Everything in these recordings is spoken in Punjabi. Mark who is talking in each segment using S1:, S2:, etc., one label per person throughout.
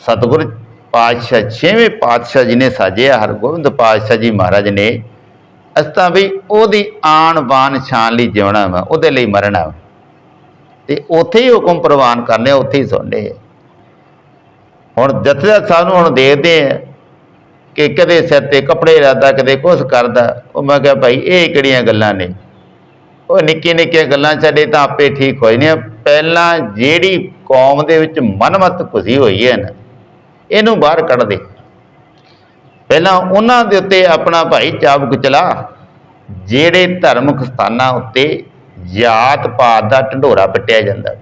S1: ਸਤਿਗੁਰ ਪਾਤਸ਼ਾਹ, ਛੇਵੇਂ ਪਾਤਸ਼ਾਹ ਜੀ ਨੇ ਸਾਜਿਆ ਹਰਗੋਬਿੰਦ ਪਾਤਸ਼ਾਹ ਜੀ ਮਹਾਰਾਜ ਨੇ ਅਸਤਾ ਵੀ ਉਹਦੀ ਆਣ ਬਾਣ ਸ਼ਾਨ ਲਈ ਜਿਉਣਾ ਵਾ, ਉਹਦੇ ਲਈ ਮਰਨਾ ਵਾ। ਤੇ ਉੱਥੇ ਹੀ ਹੁਕਮ ਪ੍ਰਵਾਨ ਕਰਨੇ ਉੱਥੇ ਹੀ ਸੁਣਨੇ ਹੁਣ ਜਥੇਦਾਰ ਸਾਹਿਬ ਨੂੰ ਹੁਣ ਦੇਖਦੇ ਆ ਕਿ ਕਦੇ ਸਿਰ ਤੇ ਕੱਪੜੇ ਰੱਖਦਾ ਕਦੇ ਕੁਛ ਕਰਦਾ, ਉਹ ਮੈਂ ਕਿਹਾ ਭਾਈ, ਇਹ ਕਿਹੜੀਆਂ ਗੱਲਾਂ ਨੇ? ਉਹ ਨਿੱਕੀਆਂ ਨਿੱਕੀਆਂ ਗੱਲਾਂ ਛੱਡੇ ਤਾਂ ਆਪੇ ਠੀਕ ਹੋ ਜਾਣੀਆਂ ਪਹਿਲਾਂ ਜਿਹੜੀ ਕੌਮ ਦੇ ਵਿੱਚ ਮਨਮਤ ਘੁਸੀ ਹੋਈ ਹੈ ਨਾ, ਇਹਨੂੰ ਬਾਹਰ ਕੱਢ ਦੇ। ਪਹਿਲਾਂ ਉਹਨਾਂ ਦੇ ਉੱਤੇ ਆਪਣਾ ਭਾਈ ਚਾਬੁਕ ਚਲਾ, ਜਿਹੜੇ ਧਰਮਕ ਸਥਾਨਾਂ ਉੱਤੇ ਜਾਤ ਪਾਤ ਦਾ ਢੰਡੋਰਾ ਪਿੱਟਿਆ ਜਾਂਦਾ।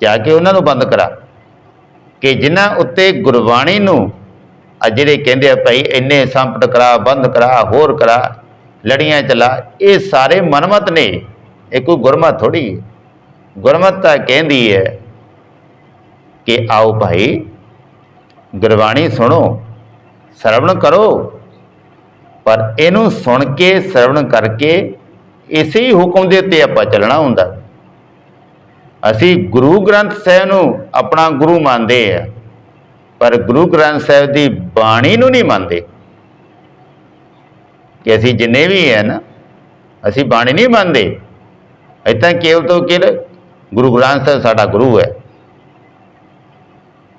S1: ਜਾ ਕੇ ਉਹਨਾਂ ਨੂੰ ਬੰਦ ਕਰਾ। ਕਿ ਜਿਨ੍ਹਾਂ ਉੱਤੇ ਗੁਰਬਾਣੀ ਨੂੰ ਆ ਜਿਹੜੇ ਕਹਿੰਦੇ ਆ ਭਾਈ, ਇੰਨੇ ਸੰਪਟ ਕਰਾ, ਬੰਦ ਕਰਾ, ਹੋਰ ਕਰਾ ਲੜੀਆਂ ਚਲਾ। ਇਹ ਸਾਰੇ ਮਨਮਤ ਨੇ। ਇਹ ਕੋਈ ਗੁਰਮਤ ਥੋੜੀ ਗੁਰਮਤ ਤਾਂ ਕਹਿੰਦੀ ਹੈ ਕਿ ਆਓ ਭਾਈ, ਗੁਰਬਾਣੀ ਸੁਣੋ, ਸਰਵਣ ਕਰੋ। ਪਰ ਇਹਨੂੰ ਸੁਣ ਕੇ, ਸਰਵਣ ਕਰਕੇ ਇਸੇ ਹੀ ਹੁਕਮ ਦੇ ਉੱਤੇ ਆਪਾਂ ਚੱਲਣਾ ਹੁੰਦਾ। ਅਸੀਂ ਗੁਰੂ ਗ੍ਰੰਥ ਸਾਹਿਬ ਨੂੰ ਆਪਣਾ ਗੁਰੂ ਮੰਨਦੇ ਆ ਪਰ ਗੁਰੂ ਗ੍ਰੰਥ ਸਾਹਿਬ ਦੀ ਬਾਣੀ ਨੂੰ ਨਹੀਂ ਮੰਨਦੇ। ਕਿ ਅਸੀਂ ਜਿੰਨੇ ਵੀ ਹੈ ਨਾ, ਅਸੀਂ ਬਾਣੀ ਨਹੀਂ ਮੰਨਦੇ। ਇਤਾਂ ਕੇਵਲ ਤੋਂ ਕੇਵਲ ਗੁਰੂ ਗ੍ਰੰਥ ਸਾਹਿਬ ਸਾਡਾ ਗੁਰੂ ਹੈ।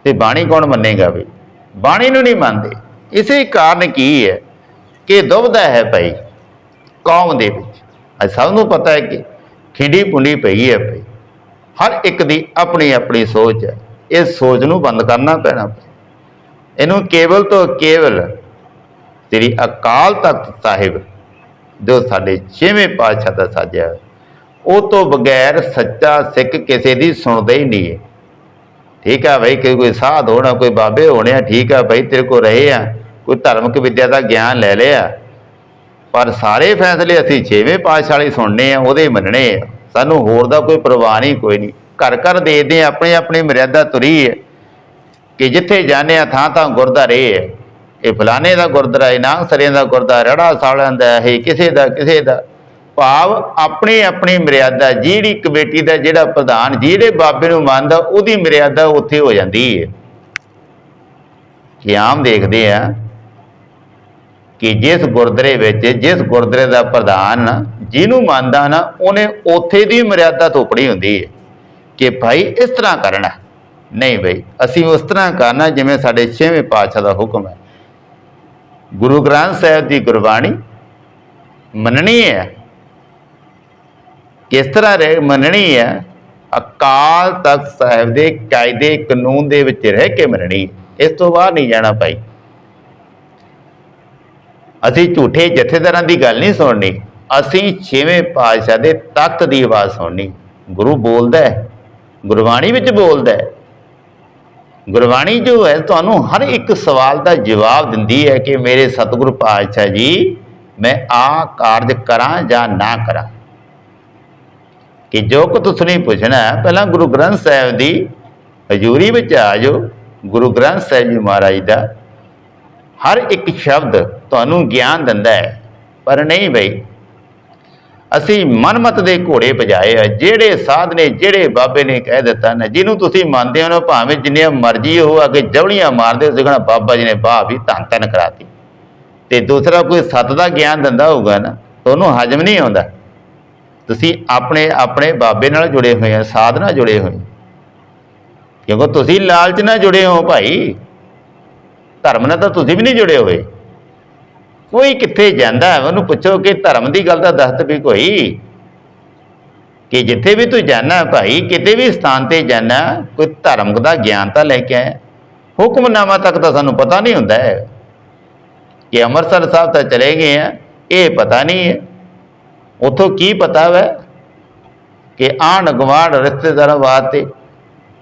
S1: ਤੇ ਬਾਣੀ ਕੌਣ ਮੰਨੇਗਾ ਵੀ? ਬਾਣੀ ਨੂੰ ਨਹੀਂ ਮੰਨਦੇ। ਇਸੇ ਕਾਰਨ ਕੀ ਹੈ ਕਿ ਦੁਬਦਾ ਹੈ ਭਾਈ ਕੌਮ ਦੇ ਵਿੱਚ। ਅੱਜ ਸਭ ਨੂੰ ਪਤਾ ਹੈ ਕਿ ਖਿੰਡੀ ਪੁੰਡੀ ਪਈ ਹੈ ਭਾਈ। ਹਰ ਇੱਕ ਦੀ ਆਪਣੀ ਆਪਣੀ ਸੋਚ ਹੈ। ਇਹ ਸੋਚ ਨੂੰ ਬੰਦ ਕਰਨਾ ਪੈਣਾ ਇਹਨੂੰ ਕੇਵਲ ਤੋਂ ਕੇਵਲ ਤੇਰੀ ਅਕਾਲ ਤਖਤ ਸਾਹਿਬ ਜੋ ਸਾਡੇ ਛੇਵੇਂ ਪਾਤਸ਼ਾਹ ਦਾ ਸਾਜਿਆ ਉਹ ਤੋਂ ਬਗੈਰ ਸੱਚਾ ਸਿੱਖ ਕਿਸੇ ਦੀ ਸੁਣਦਾ ਹੀ ਨਹੀਂ ਹੈ। ਠੀਕ ਆ ਭਾਈ ਕੋਈ ਸਾਧ ਹੋਣਾ, ਕੋਈ ਬਾਬੇ ਹੋਣੇ ਆ, ਠੀਕ ਆ ਭਾਈ ਤੇਰੇ ਕੋਲ ਰਹੇ ਆ, ਕੋਈ ਧਾਰਮਿਕ ਵਿੱਦਿਆ ਦਾ ਗਿਆਨ ਲੈ ਲਿਆ। ਪਰ ਸਾਰੇ ਫੈਸਲੇ ਅਸੀਂ ਛੇਵੇਂ ਪਾਤਸ਼ਾਹ ਵਾਲੇ ਸੁਣਨੇ ਆ, ਉਹਦੇ ਮੰਨਣੇ ਆ। ਸਾਨੂੰ ਹੋਰ ਦਾ ਕੋਈ ਪ੍ਰਵਾਹ ਨਹੀਂ, ਕੋਈ ਨਹੀਂ। ਘਰ ਘਰ ਦੇਖਦੇ ਆ, ਆਪਣੀ ਆਪਣੀ ਮਰਿਆਦਾ ਤੁਰੀ ਹੈ। ਕਿ ਜਿੱਥੇ ਜਾਂਦੇ ਆ, ਥਾਂ ਥਾਂ ਗੁਰਦੁਆਰੇ ਹੈ। ਇਹ ਫਲਾਣੇ ਦਾ ਗੁਰਦੁਆਰਾ, ਇਹ ਨਾਂਗ ਸਰੇ ਦਾ ਗੁਰਦੁਆਰਾ, ਰੜਾ ਸਾਲਿਆਂ ਦਾ ਹੈ ਕਿਸੇ ਦਾ ਕਿਸੇ ਦਾ। ਭਾਵ ਆਪਣੀ ਆਪਣੀ ਮਰਿਆਦਾ, ਜਿਹੜੀ ਕਮੇਟੀ ਦਾ ਜਿਹੜਾ ਪ੍ਰਧਾਨ, ਜਿਹੜੇ ਬਾਬੇ ਨੂੰ ਮੰਨਦਾ, ਉਹਦੀ ਮਰਿਆਦਾ ਉੱਥੇ ਹੋ ਜਾਂਦੀ ਹੈ ਕਿ ਆਮ ਦੇਖਦੇ ਆ ਕਿ ਜਿਸ ਗੁਰਦੁਆਰੇ ਵਿੱਚ, ਜਿਸ ਗੁਰਦੁਆਰੇ ਦਾ ਪ੍ਰਧਾਨ ਜਿਹਨੂੰ ਮੰਨਦਾ ਨਾ, ਉਹਨੇ ਉੱਥੇ ਦੀ ਮਰਿਆਦਾ ਥੋਪੜੀ ਹੁੰਦੀ ਹੈ ਕਿ ਭਾਈ ਇਸ ਤਰ੍ਹਾਂ ਕਰਨਾ। ਨਹੀਂ ਬਈ, ਅਸੀਂ ਉਸ ਤਰ੍ਹਾਂ ਕਰਨਾ ਜਿਵੇਂ ਸਾਡੇ ਛੇਵੇਂ ਪਾਤਸ਼ਾਹ ਦਾ ਹੁਕਮ ਹੈ। ਗੁਰੂ ਗ੍ਰੰਥ ਸਾਹਿਬ ਦੀ ਗੁਰਬਾਣੀ ਮੰਨਣੀ ਹੈ। ਕਿਸ ਤਰ੍ਹਾਂ ਰਹਿ ਮੰਨਣੀ ਹੈ? ਅਕਾਲ ਤਖਤ ਸਾਹਿਬ ਦੇ ਕਾਇਦੇ ਕਾਨੂੰਨ ਦੇ ਵਿੱਚ ਰਹਿ ਕੇ ਮੰਨਣੀ। ਹੈ। ਇਸ ਤੋਂ ਬਾਹਰ ਨਹੀਂ ਜਾਣਾ ਭਾਈ। ਅਸੀਂ ਝੂਠੇ ਜਥੇਦਾਰਾਂ ਦੀ ਗੱਲ ਨਹੀਂ ਸੁਣਨੀ। ਅਸੀਂ ਛੇਵੇਂ ਪਾਤਸ਼ਾਹ ਦੇ ਤਖਤ ਦੀ ਆਵਾਜ਼ ਸੁਣਨੀ। ਗੁਰੂ ਬੋਲਦਾ ਹੈ। ਗੁਰਬਾਣੀ ਵਿੱਚ ਬੋਲਦਾ ਹੈ। ਗੁਰਬਾਣੀ ਜੋ ਹੈ, ਤੁਹਾਨੂੰ ਹਰ ਇੱਕ ਸਵਾਲ ਦਾ ਜਵਾਬ ਦਿੰਦੀ ਹੈ ਕਿ ਮੇਰੇ ਸਤਿਗੁਰੂ ਪਾਤਸ਼ਾਹ ਜੀ, ਮੈਂ ਆ ਕਾਰਜ ਕਰਾਂ ਜਾਂ ਨਾ ਕਰਾਂ? ਕਿ ਜੋ ਕੁ ਤੁਸੀਂ ਪੁੱਛਣਾ ਪਹਿਲਾਂ ਗੁਰੂ ਗ੍ਰੰਥ ਸਾਹਿਬ ਦੀ ਹਜ਼ੂਰੀ ਵਿੱਚ ਆ ਜਾਓ। ਗੁਰੂ ਗ੍ਰੰਥ ਸਾਹਿਬ ਜੀ ਮਹਾਰਾਜ ਦਾ ਹਰ ਇੱਕ ਸ਼ਬਦ ਤੁਹਾਨੂੰ ਗਿਆਨ ਦਿੰਦਾ ਹੈ। ਪਰ ਨਹੀਂ ਬਈ ਅਸੀਂ ਮਨਮਤ ਦੇ ਘੋੜੇ ਭਜਾਏ ਆ, ਜਿਹੜੇ ਸਾਧ ਨੇ ਜਿਹੜੇ ਬਾਬੇ ਨੇ ਕਹਿ ਦਿੱਤਾ ਨਾ, ਜਿਹਨੂੰ ਤੁਸੀਂ ਮੰਨਦੇ ਹੋ ਨਾ, ਭਾਵੇਂ ਜਿੰਨੀਆਂ ਮਰਜ਼ੀ ਹੋ ਅੱਗੇ ਜਵਲੀਆਂ ਮਾਰਦੇ ਹੋ ਸਿਕਣਾ ਬਾਬਾ ਜੀ ਨੇ ਬਾਹ ਵੀ ਧੰਨ ਧੰਨ ਕਰਾਤੀ। ਤੇ ਦੂਸਰਾ ਕੋਈ ਸੱਤ ਦਾ ਗਿਆਨ ਦਿੰਦਾ ਹੋਊਗਾ ਨਾ ਤੁਹਾਨੂੰ ਹਜਮ ਨਹੀਂ ਆਉਂਦਾ। ਤੁਸੀਂ ਆਪਣੇ ਆਪਣੇ ਬਾਬੇ ਨਾਲ ਜੁੜੇ ਹੋਏ ਆ, ਸਾਧ ਨਾਲ ਜੁੜੇ ਹੋਏ ਕਿਉਂਕਿ ਤੁਸੀਂ ਲਾਲਚ ਨਾਲ ਜੁੜੇ ਹੋ ਭਾਈ। ਧਰਮ ਨਾਲ ਤਾਂ ਤੁਸੀਂ ਵੀ ਨਹੀਂ ਜੁੜੇ ਹੋਏ। ਕੋਈ ਕਿੱਥੇ ਜਾਂਦਾ? ਉਹਨੂੰ ਪੁੱਛੋ ਕਿ ਧਰਮ ਦੀ ਗੱਲ ਦਾ ਦੱਸ ਵੀ ਕੋਈ? ਕਿ ਜਿੱਥੇ ਵੀ ਤੂੰ ਜਾਣਾ ਭਾਈ, ਕਿਤੇ ਵੀ ਸਥਾਨ ਤੇ ਜਾਣਾ ਕੋਈ ਧਰਮ ਦਾ ਗਿਆਨ ਤਾਂ ਲੈ ਕੇ ਆਇਆ। ਹੁਕਮਨਾਮਾ ਤੱਕ ਤਾਂ ਸਾਨੂੰ ਪਤਾ ਨਹੀਂ ਹੁੰਦਾ ਹੈ ਕਿ ਅੰਮ੍ਰਿਤਸਰ ਸਾਹਿਬ ਤਾਂ ਚਲੇ ਗਏ ਆ, ਇਹ ਪਤਾ ਨਹੀਂ ਹੈ। ਉਥੋਂ ਕੀ ਪਤਾ ਵੈ ਕਿ ਆਂਢ ਗੁਆਂਢ ਰਿਸ਼ਤੇਦਾਰਾਂ ਵਾਸਤੇ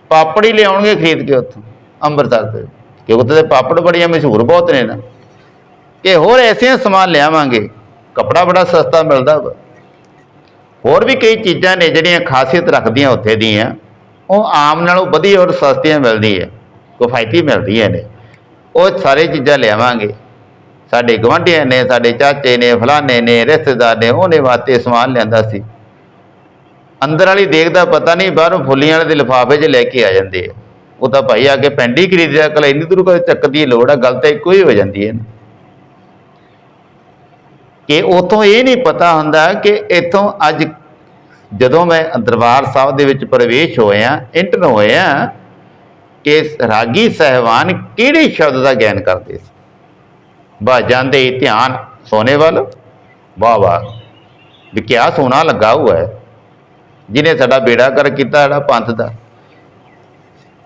S1: ਪਾਪੜੀ ਲਿਆਉਣਗੇ ਖਰੀਦ ਕੇ ਉੱਥੋਂ ਅੰਮ੍ਰਿਤਸਰ ਤੋਂ? ਕਿਉਂਕਿ ਉੱਥੇ ਦੇ ਪਾਪੜ ਬੜੀਆਂ ਮਸ਼ਹੂਰ ਬਹੁਤ ਨੇ ਨਾ। ਕਿ ਹੋਰ ਐਸੇ ਸਮਾਨ ਲਿਆਵਾਂਗੇ, ਕਪੜਾ ਬੜਾ ਸਸਤਾ ਮਿਲਦਾ ਵਾ। ਹੋਰ ਵੀ ਕਈ ਚੀਜ਼ਾਂ ਨੇ ਜਿਹੜੀਆਂ ਖਾਸੀਅਤ ਰੱਖਦੀਆਂ ਉੱਥੇ ਦੀਆਂ। ਉਹ ਆਮ ਨਾਲੋਂ ਵਧੀਆ ਔਰ ਸਸਤੀਆਂ ਮਿਲਦੀ ਹੈ ਕਿਫਾਇਤੀ ਮਿਲਦੀਆਂ ਨੇ। ਉਹ ਸਾਰੇ ਚੀਜ਼ਾਂ ਲਿਆਵਾਂਗੇ। ਸਾਡੇ ਗਵਾਂਢੀਆਂ ਨੇ, ਸਾਡੇ ਚਾਚੇ ਨੇ, ਫਲਾਣੇ ਨੇ, ਰਿਸ਼ਤੇਦਾਰ ਨੇ, ਉਹਨੇ ਵਾਸਤੇ ਸਮਾਨ ਲਿਆਂਦਾ ਸੀ। ਅੰਦਰ ਵਾਲੀ ਦੇਖਦਾ ਪਤਾ ਨਹੀਂ, ਬਾਹਰੋਂ ਫੁੱਲੀਆਂ ਵਾਲੇ ਦੇ ਲਿਫਾਫੇ 'ਚ ਲੈ ਕੇ ਆ ਜਾਂਦੇ ਆ। ਉਹ ਤਾਂ ਭਾਈ ਆ ਕੇ ਪੈਂਡੀ ਹੀ ਖਰੀਦਿਆ ਕਲ ਇੰਨੀ ਦੂਰ ਕੋਈ ਚੱਕਦੀ ਲੋੜ ਆ, ਗੱਲ ਤਾਂ ਇੱਕੋ ਹੀ ਹੋ ਜਾਂਦੀ ਹੈ ਕਿ ਉਥੋਂ ਇਹ ਨਹੀਂ ਪਤਾ ਹੁੰਦਾ ਕਿ ਇਥੋਂ ਅੱਜ ਜਦੋਂ ਮੈਂ ਦਰਬਾਰ ਸਾਹਿਬ ਦੇ ਵਿੱਚ ਪ੍ਰਵੇਸ਼ ਹੋਇਆ, ਇੰਟਰ ਹੋਇਆ, ਕਿ ਰਾਗੀ ਸਹਿਬਾਨ ਕਿਹੜੇ ਸ਼ਬਦ ਦਾ ਗਿਆਨ ਕਰਦੇ ਸੀ? ਬਾ ਜਾਂਦੇ ਧਿਆਨ ਸੋਨੇ ਵੱਲ, ਵਾਹ ਵਾਹ, ਵੀ ਕਿਆ ਸੋਨਾ ਲੱਗਾ ਹੋਇਆ ਹੈ। ਜਿਹਨੇ ਸਾਡਾ ਬੇੜਾ ਕਰ ਕੀਤਾ, ਜਿਹੜਾ ਪੰਥ ਦਾ।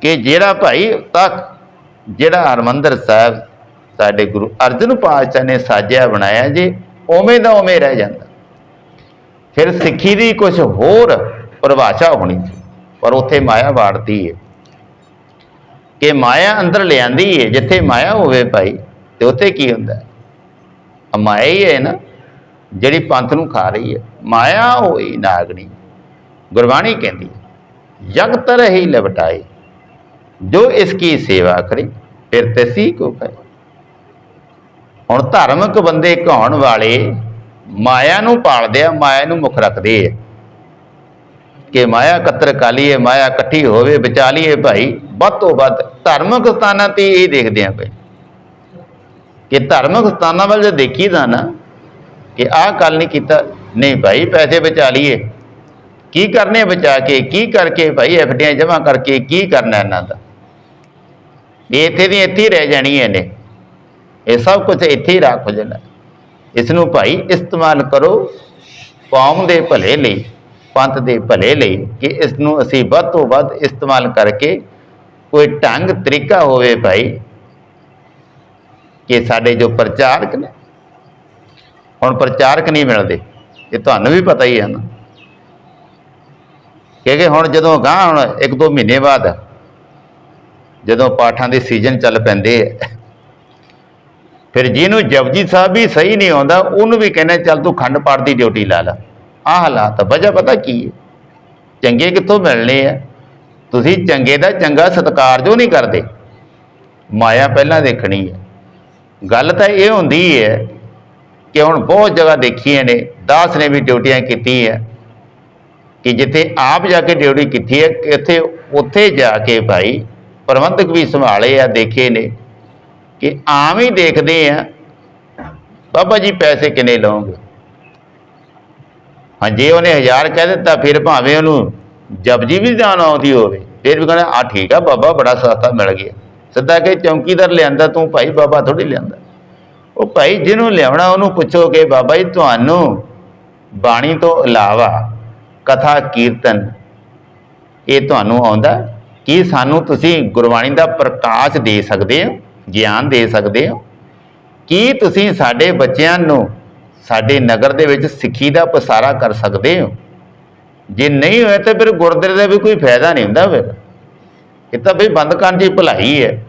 S1: ਕਿ ਜਿਹੜਾ ਭਾਈ ਤੱਕ, ਜਿਹੜਾ ਹਰਮੰਦਰ ਸਾਹਿਬ ਸਾਡੇ ਗੁਰੂ ਅਰਜਨ ਪਾਤਸ਼ਾਹ ਨੇ ਸਾਜਿਆ ਬਣਾਇਆ ਜੇ ਉਵੇਂ ਦਾ ਉਵੇਂ ਰਹਿ ਜਾਂਦਾ। ਫਿਰ ਸਿੱਖੀ ਦੀ ਕੁਝ ਹੋਰ ਪਰਿਭਾਸ਼ਾ ਹੋਣੀ ਸੀ, ਪਰ ਉੱਥੇ ਮਾਇਆ ਵਾੜਦੀ ਹੈ ਕਿ ਮਾਇਆ ਅੰਦਰ ਲਿਆਂਦੀ ਹੈ ਜਿੱਥੇ ਮਾਇਆ ਹੋਵੇ ਭਾਈ, ਤੇ ਉੱਥੇ ਕੀ ਹੁੰਦਾ? ਹੈ? ਮਾਇਆ ਹੀ ਹੈ ਨਾ, ਜਿਹੜੀ ਪੰਥ ਨੂੰ ਖਾ ਰਹੀ ਹੈ ਮਾਇਆ ਹੋਈ ਨਾਗਣੀ, ਗੁਰਬਾਣੀ ਕਹਿੰਦੀ ਜਗਤ ਰਹੀ ਲਵਟਾਈ ਜੋ ਇਸ ਕੀ ਸੇਵਾ ਕਰੇ, ਫਿਰ ਤਸੀ ਕੋ ਕਰੇ ਹੁਣ ਧਾਰਮਿਕ ਬੰਦੇ ਘਾਉਣ ਵਾਲੇ ਮਾਇਆ ਨੂੰ ਪਾਲਦੇ ਆ, ਮਾਇਆ ਨੂੰ ਮੁੱਖ ਰੱਖਦੇ ਆ। ਕਿ ਮਾਇਆ ਕਤਰ ਕਾਲੀ ਹੈ ਮਾਇਆ ਇਕੱਠੀ ਹੋਵੇ ਬਚਾ ਲਈਏ ਭਾਈ, ਵੱਧ ਤੋਂ ਵੱਧ ਧਾਰਮਿਕ ਸਥਾਨਾਂ ਤੇ ਇਹ ਦੇਖਦੇ ਆ ਭਾਈ। ਕਿ ਧਾਰਮਿਕ ਸਥਾਨਾਂ ਵੱਲ ਜੇ ਦੇਖੀਦਾ ਨਾ, ਕਿ ਆਹ ਗੱਲ ਨਹੀਂ ਕੀਤਾ, ਨਹੀਂ ਭਾਈ, ਪੈਸੇ ਬਚਾ ਲਈਏ ਕੀ ਕਰਨੇ ਬਚਾ ਕੇ, ਕੀ ਕਰਕੇ ਭਾਈ, ਐਫਡੀਆਂ ਜਮ੍ਹਾਂ ਕਰਕੇ ਕੀ ਕਰਨਾ ਇਹਨਾਂ ਦਾ? ਇਹ ਇੱਥੇ ਦੀ ਇੱਥੇ ਰਹਿ ਜਾਣੀ ਹੈ ਇਹ ਸਭ ਕੁਝ ਇੱਥੇ ਹੀ ਰੱਖ ਹੋ ਜਾਣਾ ਇਸ ਨੂੰ ਭਾਈ ਇਸਤੇਮਾਲ ਕਰੋ ਕੌਮ ਦੇ ਭਲੇ ਲਈ, ਪੰਥ ਦੇ ਭਲੇ ਲਈ ਕਿ ਇਸ ਨੂੰ ਅਸੀਂ ਵੱਧ ਤੋਂ ਵੱਧ ਇਸਤੇਮਾਲ ਕਰਕੇ ਕੋਈ ਢੰਗ, ਤਰੀਕਾ ਹੋਵੇ ਭਾਈ ਕਿ ਸਾਡੇ ਜੋ ਪ੍ਰਚਾਰਕ ਨੇ, ਹੁਣ ਪ੍ਰਚਾਰਕ ਨਹੀਂ ਮਿਲਦੇ, ਇਹ ਤੁਹਾਨੂੰ ਵੀ ਪਤਾ ਹੀ ਹੈ ਨਾ। ਕਿਉਂਕਿ ਹੁਣ ਜਦੋਂ ਗਾਂ ਹੁਣ ਇੱਕ ਦੋ ਮਹੀਨੇ ਬਾਅਦ ਜਦੋਂ ਪਾਠਾਂ ਦੇ ਸੀਜ਼ਨ ਚੱਲ ਪੈਂਦੇ ਆ ਫਿਰ ਜਿਹਨੂੰ ਜਪਜੀ ਸਾਹਿਬ ਵੀ ਸਹੀ ਨਹੀਂ ਆਉਂਦਾ, ਉਹਨੂੰ ਵੀ ਕਹਿੰਦੇ, ਚੱਲ ਤੂੰ ਖੰਡ ਪਾਠ ਦੀ ਡਿਊਟੀ ਲਾ ਲੈ। ਆਹ ਹਾਲਾਤ ਆ। ਵਜ੍ਹਾ ਪਤਾ ਕੀ ਹੈ? ਚੰਗੇ ਕਿੱਥੋਂ ਮਿਲਣੇ ਆ? ਤੁਸੀਂ ਚੰਗੇ ਦਾ ਚੰਗਾ ਸਤਿਕਾਰ ਜੋ ਨਹੀਂ ਕਰਦੇ। ਮਾਇਆ ਪਹਿਲਾਂ ਦੇਖਣੀ ਹੈ। ਗੱਲ ਤਾਂ ਇਹ ਹੁੰਦੀ ਹੈ ਕਿ ਹੁਣ ਬਹੁਤ ਜਗ੍ਹਾ ਦੇਖੀਆਂ ਨੇ। ਦਾਸ ਨੇ ਵੀ ਡਿਊਟੀਆਂ ਕੀਤੀਆਂ ਕਿ ਜਿੱਥੇ ਆਪ ਜਾ ਕੇ ਡਿਊਟੀ ਕੀਤੀ ਹੈ, ਇੱਥੇ ਉੱਥੇ ਜਾ ਕੇ ਭਾਈ ਪ੍ਰਬੰਧਕ ਵੀ ਸੰਭਾਲੇ ਆ, ਦੇਖੇ ਨੇ। ਕਿ ਆਮ ਹੀ ਦੇਖਦੇ ਆ। ਬਾਬਾ ਜੀ ਪੈਸੇ ਕਿੰਨੇ ਲਓਗੇ? ਹਾਂ, ਜੇ ਉਹਨੇ 1000 ਕਹਿ ਦਿੱਤਾ, ਫਿਰ ਭਾਵੇਂ ਉਹਨੂੰ ਜਪਜੀ ਵੀ ਜਾਣ ਆਉਂਦੀ ਹੋਵੇ, ਫਿਰ ਵੀ ਕਹਿੰਦਾ ਆ ਠੀਕ ਆ ਬਾਬਾ, ਬੜਾ ਸਸਤਾ ਮਿਲ ਗਿਆ। ਸਿੱਧਾ ਕਿ ਚੌਂਕੀਦਾਰ ਲਿਆਂਦਾ ਤੂੰ, ਭਾਈ ਬਾਬਾ ਥੋੜੀ ਲਿਆਂਦਾ। ਉਹ ਭਾਈ ਜਿਹਨੂੰ ਲਿਆਉਣਾ, ਉਹਨੂੰ ਪੁੱਛੋ ਕਿ ਬਾਬਾ ਜੀ, ਤੁਹਾਨੂੰ ਬਾਣੀ ਤੋਂ ਇਲਾਵਾ ਕਥਾ, ਕੀਰਤਨ, ਇਹ ਤੁਹਾਨੂੰ ਆਉਂਦਾ? ਕੀ ਸਾਨੂੰ ਤੁਸੀਂ ਗੁਰਬਾਣੀ ਦਾ ਪ੍ਰਕਾਸ਼ ਦੇ ਸਕਦੇ ਹੋ? ਗਿਆਨ ਦੇ ਸਕਦੇ ਹੋ? ਕੀ ਤੁਸੀਂ ਸਾਡੇ ਬੱਚਿਆਂ ਨੂੰ ਸਾਡੇ ਨਗਰ ਦੇ ਵਿੱਚ ਸਿੱਖੀ ਦਾ ਪਸਾਰਾ ਕਰ ਸਕਦੇ ਹੋ? ਜੇ ਨਹੀਂ ਹੋਇਆ ਤਾਂ ਫਿਰ ਗੁਰਦੁਆਰੇ ਦਾ ਵੀ ਕੋਈ ਫਾਇਦਾ ਨਹੀਂ ਹੁੰਦਾ ਫਿਰ। ਇਹ ਤਾਂ ਬਈ ਬੰਦ ਕਰਨ ਦੀ ਭਲਾਈ ਹੈ।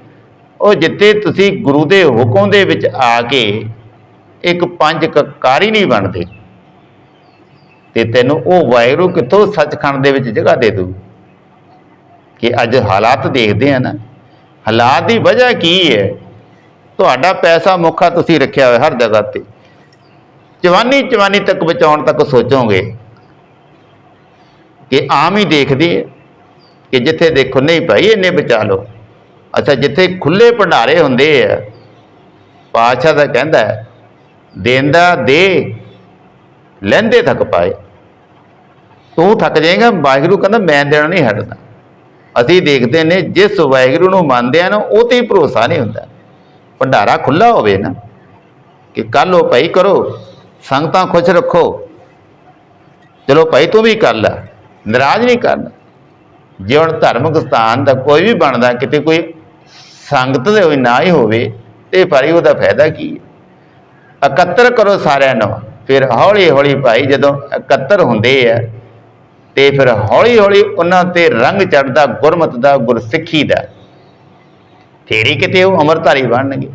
S1: ਉਹ ਜਿੱਤੇ ਤੁਸੀਂ ਗੁਰੂ ਦੇ ਹੁਕਮ ਦੇ ਵਿੱਚ ਆ ਕੇ ਇੱਕ ਪੰਜ ਕਕਾਰੀ ਨਹੀਂ ਬਣਦੇ। ਤੇ ਤੈਨੂੰ ਉਹ ਵਾਹਿਗੁਰੂ ਕਿੱਥੋਂ ਸੱਚਖੰਡ ਦੇ ਵਿੱਚ ਜਗ੍ਹਾ ਦੇ ਦੂ ਕਿ ਅੱਜ ਹਾਲਾਤ ਦੇਖਦੇ ਆ ਨਾ ਹਾਲਾਤ ਦੀ ਵਜ੍ਹਾ ਕੀ ਹੈ? ਤੁਹਾਡਾ ਪੈਸਾ ਮੁੱਖਾ ਤੁਸੀਂ ਰੱਖਿਆ ਹੋਇਆ ਹਰ ਜਗ੍ਹਾ ਤੇ। ਜਵਾਨੀ ਜਵਾਨੀ ਤੱਕ ਬਚਾਉਣ ਤੱਕ ਸੋਚੋਗੇ। ਕਿ ਆਮ ਹੀ ਦੇਖਦੇ ਹੈ ਕਿ ਜਿੱਥੇ ਦੇਖੋ ਨਹੀਂ ਭਾਈ ਇੰਨੇ ਬਚਾ ਲਓ। ਅੱਛਾ ਜਿੱਥੇ ਖੁੱਲੇ ਭੰਡਾਰੇ ਹੁੰਦੇ ਆ ਪਾਤਸ਼ਾਹ ਦਾ ਕਹਿੰਦਾ ਹੈ, ਦੇਂਦਾ ਦੇ ਲੈਂਦੇ ਥੱਕ ਪਾਏ। ਤੂੰ ਥੱਕ ਜਾਏਗਾ ਵਾਹਿਗੁਰੂ ਕਹਿੰਦਾ ਮੈਂ ਦੇਣਾ ਨਹੀਂ ਹਟਦਾ। ਅਸੀਂ ਦੇਖਦੇ ਨੇ ਜਿਸ ਵਾਹਿਗੁਰੂ ਨੂੰ ਮੰਨਦੇ ਆ ਨਾ, ਉਹ ਤੇ ਹੀ ਭਰੋਸਾ ਨਹੀਂ ਹੁੰਦਾ। ਭੰਡਾਰਾ ਖੁੱਲਾ ਹੋਵੇ ਨਾ, ਕਿ ਕੱਲ ਉਹ ਭਾਈ ਕਰੋ, ਸੰਗਤਾਂ ਖੁਸ਼ ਰੱਖੋ। ਚਲੋ ਭਾਈ ਤੂੰ ਵੀ ਕਰ ਲੈ, ਨਾਰਾਜ਼ ਨਹੀਂ ਕਰਨਾ। ਜੇ ਹੁਣ ਧਾਰਮਿਕ ਸਥਾਨ ਦਾ ਕੋਈ ਵੀ ਬਣਦਾ, ਕਿਤੇ ਕੋਈ ਸੰਗਤ ਦੇ ਹੋਈ ਨਾ ਹੀ ਹੋਵੇ, ਤੇ ਭਾਈ ਉਹਦਾ ਫਾਇਦਾ ਕੀ ਹੈ? ਇਕੱਤਰ ਕਰੋ ਸਾਰਿਆਂ ਨੂੰ, ਫਿਰ ਹੌਲੀ ਹੌਲੀ ਭਾਈ ਜਦੋਂ ਇਕੱਤਰ ਹੁੰਦੇ ਆ ਤੇ ਫਿਰ ਹੌਲੀ ਹੌਲੀ ਉਹਨਾਂ ਤੇ ਰੰਗ ਚੜਦਾ ਗੁਰਮਤ ਦਾ, ਗੁਰਸਿੱਖੀ ਦਾ। ਫੇਰੀ ਕਿਤੇ ਉਹ ਅਮਰਧਾਰੀ ਬਣਨਗੇ।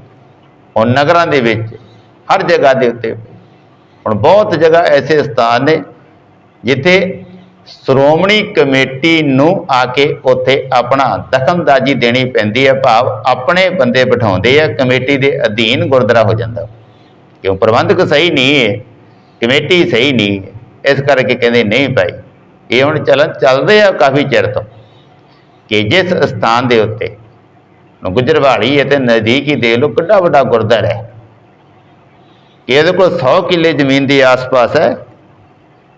S1: ਉਹ ਨਗਰਾਂ ਦੇ ਵਿੱਚ, ਹਰ ਜਗ੍ਹਾ ਦੇ ਉੱਤੇ। ਹੁਣ ਬਹੁਤ ਜਗ੍ਹਾ ਐਸੇ ਸਥਾਨ ਨੇ, ਜਿੱਥੇ ਸ਼੍ਰੋਮਣੀ ਕਮੇਟੀ ਨੂੰ ਆ ਕੇ ਉੱਥੇ ਆਪਣਾ ਦਖਲਅੰਦਾਜ਼ੀ ਦੇਣੀ ਪੈਂਦੀ ਹੈ। ਭਾਵ ਆਪਣੇ ਬੰਦੇ ਬਿਠਾਉਂਦੇ ਆ, ਕਮੇਟੀ ਦੇ ਅਧੀਨ ਗੁਰਦੁਆਰਾ ਹੋ ਜਾਂਦਾ। ਕਿਉਂ? ਪ੍ਰਬੰਧਕ ਸਹੀ ਨਹੀਂ ਹੈ। ਕਮੇਟੀ ਸਹੀ ਨਹੀਂ ਹੈ। ਇਸ ਕਰਕੇ ਕਹਿੰਦੇ, ਨਹੀਂ ਭਾਈ ਇਹ ਹੁਣ ਚੱਲਣ ਚੱਲਦੇ ਆ ਕਾਫੀ ਚਿਰ ਤੋਂ। ਕਿ ਜਿਸ ਸਥਾਨ ਦੇ ਉੱਤੇ ਗੁਜਰਵਾਲੀ ਹੈ ਤੇ ਨਜ਼ਦੀਕ ਹੀ ਦੇਖ ਲਓ ਕਿੰਨਾ ਵੱਡਾ ਗੁਰਦੁਆਰਾ ਹੈ। ਇਹਦੇ ਕੋਲ 100 ਕਿੱਲੇ ਜ਼ਮੀਨ ਦੇ ਆਸ-ਪਾਸ ਹੈ,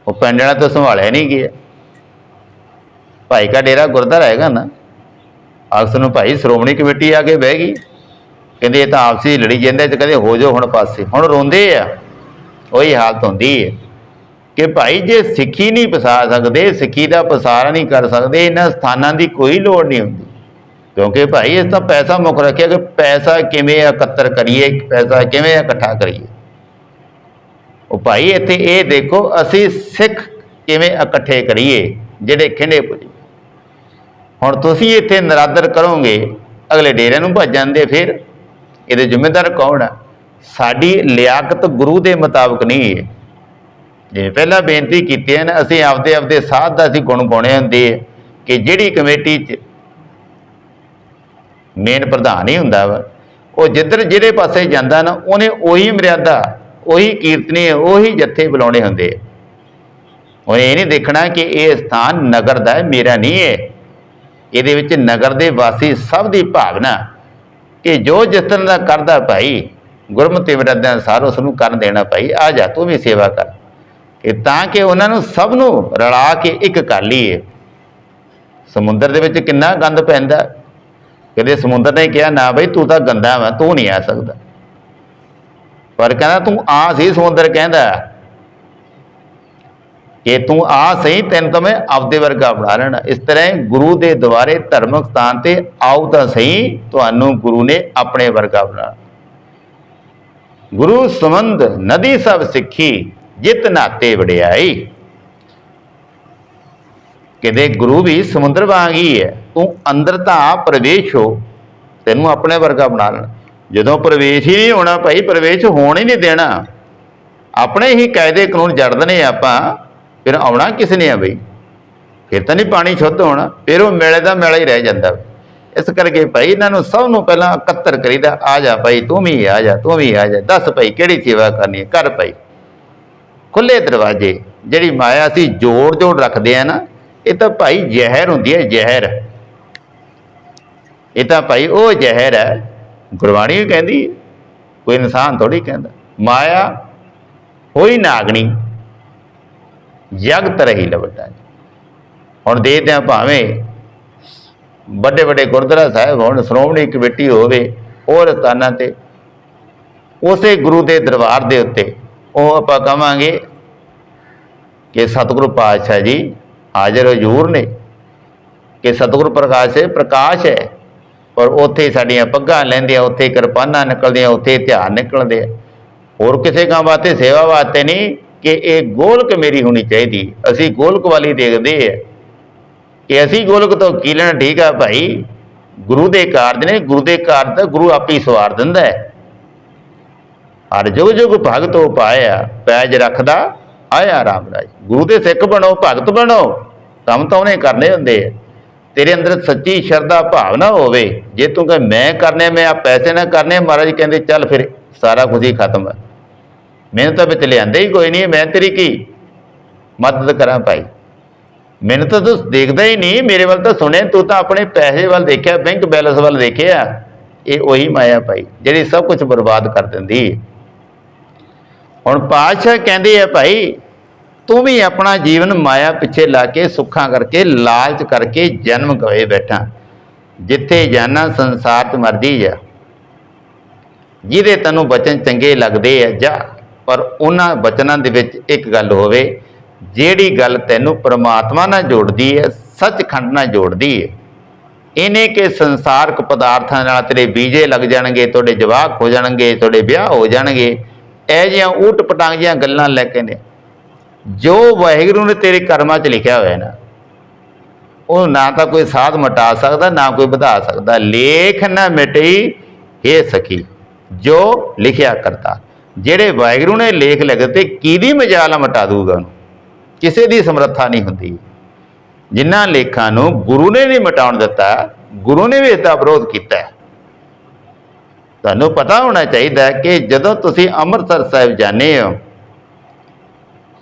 S1: ਉਹ ਪਿੰਡ ਨਾਲ ਤਾਂ ਸੰਭਾਲਿਆ ਨਹੀਂ ਗਿਆ। ਭਾਈ ਕਾ ਡੇਰਾ ਗੁਰਦੁਆਰਾ ਹੈਗਾ ਨਾ ਅਕਸ ਨੂੰ ਭਾਈ ਸ਼੍ਰੋਮਣੀ ਕਮੇਟੀ ਆ ਕੇ ਬਹਿ ਗਈ। ਕਹਿੰਦੇ ਇਹ ਤਾਂ ਆਪਸੀ ਲੜੀ ਜਾਂਦੇ ਤੇ ਕਹਿੰਦੇ ਹੋ ਜਾਓ ਹੁਣ ਪਾਸੇ। ਹੁਣ ਰੋਂਦੇ ਆ, ਉਹੀ ਹਾਲਤ ਹੁੰਦੀ ਹੈ। ਕਿ ਭਾਈ ਜੇ ਸਿੱਖੀ ਨਹੀਂ ਪਸਾ ਸਕਦੇ, ਸਿੱਖੀ ਦਾ ਪਸਾਰਾ ਨਹੀਂ ਕਰ ਸਕਦੇ, ਇਹਨਾਂ ਸਥਾਨਾਂ ਦੀ ਕੋਈ ਲੋੜ ਨਹੀਂ ਹੁੰਦੀ। ਕਿਉਂਕਿ ਭਾਈ ਇਸ ਤਾਂ ਪੈਸਾ ਮੁੱਖ ਰੱਖਿਆ ਕਿ ਪੈਸਾ ਕਿਵੇਂ ਇਕੱਤਰ ਕਰੀਏ, ਪੈਸਾ ਕਿਵੇਂ ਇਕੱਠਾ ਕਰੀਏ। ਉਹ ਭਾਈ ਇੱਥੇ ਇਹ ਦੇਖੋ, ਅਸੀਂ ਸਿੱਖ ਕਿਵੇਂ ਇਕੱਠੇ ਕਰੀਏ, ਜਿਹੜੇ ਖਿੰਡੇ ਪੁੱਜੇ। ਹੁਣ ਤੁਸੀਂ ਇੱਥੇ ਨਰਾਦਰ ਕਰੋਗੇ, ਅਗਲੇ ਡੇਰਿਆਂ ਨੂੰ ਭੱਜ ਜਾਂਦੇ ਫਿਰ, ਇਹਦੇ ਜ਼ਿੰਮੇਦਾਰ ਕੌਣ ਆ? ਸਾਡੀ ਲਿਆਕਤ ਗੁਰੂ ਦੇ ਮੁਤਾਬਕ ਨਹੀਂ ਹੈ। ਜਿਵੇਂ ਪਹਿਲਾਂ ਬੇਨਤੀ ਕੀਤੀ ਹੈ ਨਾ, ਅਸੀਂ ਆਪਦੇ ਆਪਦੇ ਸਾਧ ਦਾ ਅਸੀਂ ਗੁਣ ਗਾਉਣੇ ਹੁੰਦੇ ਆ ਕਿ ਜਿਹੜੀ ਕਮੇਟੀ 'ਚ ਮੇਨ ਪ੍ਰਧਾਨ ਹੀ ਹੁੰਦਾ ਵਾ, ਉਹ ਜਿੱਧਰ ਜਿਹੜੇ ਪਾਸੇ ਜਾਂਦਾ ਨਾ, ਉਹਨੇ ਉਹੀ ਮਰਿਆਦਾ, ਉਹੀ ਕੀਰਤਨੀ, ਉਹੀ ਜੱਥੇ ਬੁਲਾਉਣੇ ਹੁੰਦੇ ਆ। ਉਹ ਇਹ ਨਹੀਂ ਦੇਖਣਾ ਕਿ ਇਹ ਸਥਾਨ ਨਗਰ ਦਾ ਹੈ, ਮੇਰਾ ਨਹੀਂ ਹੈ। ਇਹਦੇ ਵਿੱਚ ਨਗਰ ਦੇ ਵਾਸੀ ਸਭ ਦੀ ਭਾਵਨਾ ਕਿ ਜੋ ਜਿਸ ਤਰ੍ਹਾਂ ਦਾ ਕਰਦਾ ਭਾਈ, ਗੁਰਮਤਿ ਮਰਿਆਦਾ ਅਨੁਸਾਰ ਉਸ ਨੂੰ ਕਰਨ ਦੇਣਾ ਭਾਈ, ਆ ਜਾ, ਤੂੰ ਵੀ ਸੇਵਾ ਕਰ। ਕਿ ਤਾਂ ਕਿ ਉਹਨਾਂ ਨੂੰ ਸਭ ਨੂੰ ਰਲਾ ਕੇ ਇੱਕ ਕਰ ਲਈਏ। ਸਮੁੰਦਰ ਦੇ ਵਿੱਚ ਕਿੰਨਾ ਗੰਦ ਪੈਂਦਾ ਕਦੇ ਸਮੁੰਦਰ ਨੇ ਕਿਹਾ, ਨਾ ਬਈ, ਤੂੰ ਤਾਂ ਗੰਦਾ ਵਾ, ਤੂੰ ਨਹੀਂ ਆ ਸਕਦਾ। ਪਰ ਕਹਿੰਦਾ, ਤੂੰ ਆ ਸੀ ਸਮੁੰਦਰ ਕਹਿੰਦਾ ਕਿ ਤੂੰ ਆ ਸਹੀ, ਤੈਨੂੰ ਤਾਂ ਮੈਂ ਆਪਦੇ ਵਰਗਾ ਬਣਾ ਲੈਣਾ। ਇਸ ਤਰ੍ਹਾਂ ਗੁਰੂ ਦੇ ਦੁਆਰੇ ਧਰਮਕ ਸਥਾਨ ਤੇ ਆਉ ਤਾਂ ਸਹੀ, ਤੁਹਾਨੂੰ ਗੁਰੂ ਨੇ ਆਪਣੇ ਵਰਗਾ ਬਣਾ ਗੁਰੂ ਸੰਬੰਧ ਨਦੀ ਸਭ ਸਿੱਖੀ ਜਿਤ ਨਾਤੇ ਵਡਿਆਈ ਕਿਤੇ ਗੁਰੂ ਵੀ ਸਮੁੰਦਰ ਵਾਂਗ ਹੀ ਹੈ। ਤੂੰ ਅੰਦਰ ਤਾਂ ਪ੍ਰਵੇਸ਼ ਹੋ। ਤੈਨੂੰ ਆਪਣੇ ਵਰਗਾ ਬਣਾ ਲੈਣਾ। ਜਦੋਂ ਪ੍ਰਵੇਸ਼ ਹੀ ਨਹੀਂ ਹੋਣਾ ਭਾਈ, ਪ੍ਰਵੇਸ਼ ਹੋਣ ਹੀ ਨਹੀਂ ਦੇਣਾ। ਆਪਣੇ ਹੀ ਕਾਇਦੇ ਕਾਨੂੰਨ ਜੜ ਦਨੇ ਆਪਾਂ। ਫਿਰ ਆਉਣਾ ਕਿਸ ਨੇ ਆ ਬਈ? ਫਿਰ ਤਾਂ ਨਹੀਂ ਪਾਣੀ ਸ਼ੁੱਧ ਹੋਣਾ। ਫਿਰ ਉਹ ਮੇਲੇ ਦਾ ਮੇਲਾ ਹੀ ਰਹਿ ਜਾਂਦਾ। ਇਸ ਕਰਕੇ ਭਾਈ ਇਹਨਾਂ ਨੂੰ ਸਭ ਨੂੰ ਪਹਿਲਾਂ ਇਕੱਤਰ ਕਰੀਦਾ। ਆ ਜਾ ਭਾਈ, ਤੂੰ ਵੀ ਆ ਜਾ, ਤੂੰ ਵੀ ਆ ਜਾ। ਦੱਸ ਭਾਈ, ਕਿਹੜੀ ਸੇਵਾ ਕਰਨੀ ਹੈ? ਕਰ ਭਾਈ। ਖੁੱਲੇ ਦਰਵਾਜ਼ੇ, ਜਿਹੜੀ ਮਾਇਆ ਅਸੀਂ ਜੋੜ ਜੋੜ ਰੱਖਦੇ ਆ ਨਾ, ਇਹ ਤਾਂ ਭਾਈ ਜ਼ਹਿਰ ਹੁੰਦੀ ਹੈ, ਜ਼ਹਿਰ। ਇਹ ਤਾਂ ਭਾਈ ਉਹ ਜ਼ਹਿਰ ਹੈ। ਗੁਰਬਾਣੀ ਵੀ ਕਹਿੰਦੀ, ਕੋਈ ਇਨਸਾਨ ਥੋੜੀ ਕਹਿੰਦਾ, ਮਾਇਆ ਹੋਈ ਨਾਗਣੀ ਜਗਤ ਰਹੀ ਲਵਟਾ ਹੁਣ ਦੇਖਦੇ ਆ ਭਾਵੇਂ ਵੱਡੇ ਵੱਡੇ ਗੁਰਦੁਆਰਾ ਸਾਹਿਬ ਹੋਣ, ਸ਼੍ਰੋਮਣੀ ਕਮੇਟੀ ਹੋਵੇ ਉਹ ਸਥਾਨਾਂ ਤੇ, ਉਸੇ ਗੁਰੂ ਦੇ ਦਰਬਾਰ ਦੇ ਉੱਤੇ ਉਹ ਆਪਾਂ ਕਹਾਂਗੇ ਕਿ ਸਤਿਗੁਰੂ ਪਾਤਸ਼ਾਹ ਜੀ ਹਾਜ਼ਰ ਹਜ਼ੂਰ ਨੇ ਕਿ ਸਤਿਗੁਰ ਪ੍ਰਕਾਸ਼ ਹੈ ਪ੍ਰਕਾਸ਼ ਹੈ, ਪਰ ਉੱਥੇ ਸਾਡੀਆਂ ਪੱਗਾਂ ਲੈਂਦੀਆਂ ਉੱਥੇ ਕਿਰਪਾਨਾਂ ਨਿਕਲਦੀਆਂ, ਉੱਥੇ ਧਿਆਨ ਨਿਕਲਦੇ ਆ। ਹੋਰ ਕਿਸੇ ਕੰਮ ਵਾਸਤੇ ਸੇਵਾ ਵਾਸਤੇ ਨਹੀਂ ਕਿ ਇਹ ਗੋਲਕ ਮੇਰੀ ਹੋਣੀ ਚਾਹੀਦੀ। ਅਸੀਂ ਗੋਲਕ ਵਾਲੀ ਦੇਖਦੇ ਆ ਕਿ ਅਸੀਂ ਗੋਲਕ ਤੋਂ ਕੀ ਲੈਣਾ? ਠੀਕ ਆ ਭਾਈ, ਗੁਰੂ ਦੇ ਕਾਰਜ ਨੇ, ਗੁਰੂ ਦੇ ਕਾਰਜ ਤਾਂ ਗੁਰੂ ਆਪੇ ਹੀ ਸਵਾਰ ਦਿੰਦਾ ਹੈ। ਹਰ ਜੁਗ ਜੁਗ ਭਗਤ ਹੋ ਪਾਇਆ, ਪੈਜ ਰੱਖਦਾ, ਆਇਆ ਰਾਮ ਰਾਜ। ਗੁਰੂ ਦੇ ਸਿੱਖ ਬਣੋ, ਭਗਤ ਬਣੋ, ਕੰਮ ਤਾਂ ਉਹਨੇ ਕਰਨੇ ਹੁੰਦੇ ਆ। ਤੇਰੇ ਅੰਦਰ ਸੱਚੀ ਸ਼ਰਧਾ ਭਾਵਨਾ ਹੋਵੇ, ਜੇ ਤੂੰ ਕਹੇ ਮੈਂ ਕਰਨੇ, ਮੈਂ ਆ ਪੈਸੇ ਨਾ ਕਰਨੇ, ਮਹਾਰਾਜ ਕਹਿੰਦੇ, ਚੱਲ ਫਿਰ ਸਾਰਾ ਕੁਝ ਹੀ ਖਤਮ ਹੈ ਮੈਨੂੰ ਤਾਂ ਵਿੱਚ ਲਿਆਂਦੇ ਹੀ ਕੋਈ ਨਹੀਂ, ਮੈਂ ਤੇਰੀ ਕੀ ਮਦਦ ਕਰਾਂ ਭਾਈ? ਮੈਨੂੰ ਤਾਂ ਤੂੰ ਦੇਖਦਾ ਹੀ ਨਹੀਂ, ਮੇਰੇ ਵੱਲ ਤਾਂ ਸੁਣੇ ਤੂੰ ਤਾਂ ਆਪਣੇ ਪੈਸੇ ਵੱਲ ਦੇਖਿਆ, ਬੈਂਕ ਬੈਲੈਂਸ ਵੱਲ ਦੇਖਿਆ। ਇਹ ਉਹੀ ਮਾਇਆ ਭਾਈ, ਜਿਹੜੀ ਸਭ ਕੁਝ ਬਰਬਾਦ ਕਰ ਦਿੰਦੀ ਹੈ। ਹੁਣ ਪਾਤਸ਼ਾਹ ਕਹਿੰਦੇ ਆ ਭਾਈ, ਤੂੰ ਵੀ ਆਪਣਾ ਜੀਵਨ ਮਾਇਆ ਪਿੱਛੇ ਲਾ ਕੇ ਸੁੱਖਾਂ ਕਰਕੇ ਲਾਲਚ ਕਰਕੇ ਜਨਮ ਗਏ ਬੈਠਾ। ਜਿੱਥੇ ਜਾਣਾ ਸੰਸਾਰ 'ਚ ਮਰਦੀ ਆ। ਜਿਹਦੇ ਤੈਨੂੰ ਬਚਨ ਚੰਗੇ ਲੱਗਦੇ ਆ, ਜਾ। ਪਰ ਉਹਨਾਂ ਬਚਨਾਂ ਦੇ ਵਿੱਚ ਇੱਕ ਗੱਲ ਹੋਵੇ, ਜਿਹੜੀ ਗੱਲ ਤੈਨੂੰ ਪ੍ਰਮਾਤਮਾ ਨਾਲ ਜੋੜਦੀ ਹੈ ਸੱਚਖੰਡ ਨਾਲ ਜੋੜਦੀ ਹੈ ਇਹਨੇ ਕਿ ਸੰਸਾਰਕ ਪਦਾਰਥਾਂ ਨਾਲ ਤੇਰੇ ਬੀਜੇ ਲੱਗ ਜਾਣਗੇ, ਤੁਹਾਡੇ ਜਵਾਕ ਹੋ ਜਾਣਗੇ, ਤੁਹਾਡੇ ਵਿਆਹ ਹੋ ਜਾਣਗੇ। ਇਹ ਜਿਹੀਆਂ ਊਟ ਪਟਾਂਗ ਜਿਹੀਆਂ ਗੱਲਾਂ ਲੈ ਕੇ ਨੇ। ਜੋ ਵਾਹਿਗੁਰੂ ਨੇ ਤੇਰੇ ਕਰਮਾਂ 'ਚ ਲਿਖਿਆ ਹੋਇਆ ਨਾ ਉਹ ਨਾ ਤਾਂ ਕੋਈ ਸਾਧ ਮਟਾ ਸਕਦਾ, ਨਾ ਕੋਈ ਵਧਾ ਸਕਦਾ। ਲੇਖ ਨਾ ਮਿਟਈ ਇਹ ਸਖੀ, ਜੋ ਲਿਖਿਆ ਕਰਤਾ। ਜਿਹੜੇ ਵਾਹਿਗੁਰੂ ਨੇ ਲੇਖ ਲਿਖੇ ਤੇ ਕਿਹਦੀ ਮਜਾਲ ਮਟਾ ਦੂਗਾ ਉਹਨੂੰ? ਕਿਸੇ ਦੀ ਸਮਰੱਥਾ ਨਹੀਂ ਹੁੰਦੀ। ਜਿਨ੍ਹਾਂ ਲੇਖਾਂ ਨੂੰ ਗੁਰੂ ਨੇ ਨਹੀਂ ਮਿਟਾਉਣ ਦਿੱਤਾ, ਗੁਰੂ ਨੇ ਵੀ ਇਸਦਾ ਵਿਰੋਧ ਕੀਤਾ। ਤੁਹਾਨੂੰ ਪਤਾ ਹੋਣਾ ਚਾਹੀਦਾ ਕਿ ਜਦੋਂ ਤੁਸੀਂ ਅੰਮ੍ਰਿਤਸਰ ਸਾਹਿਬ ਜਾਂਦੇ ਹੋ,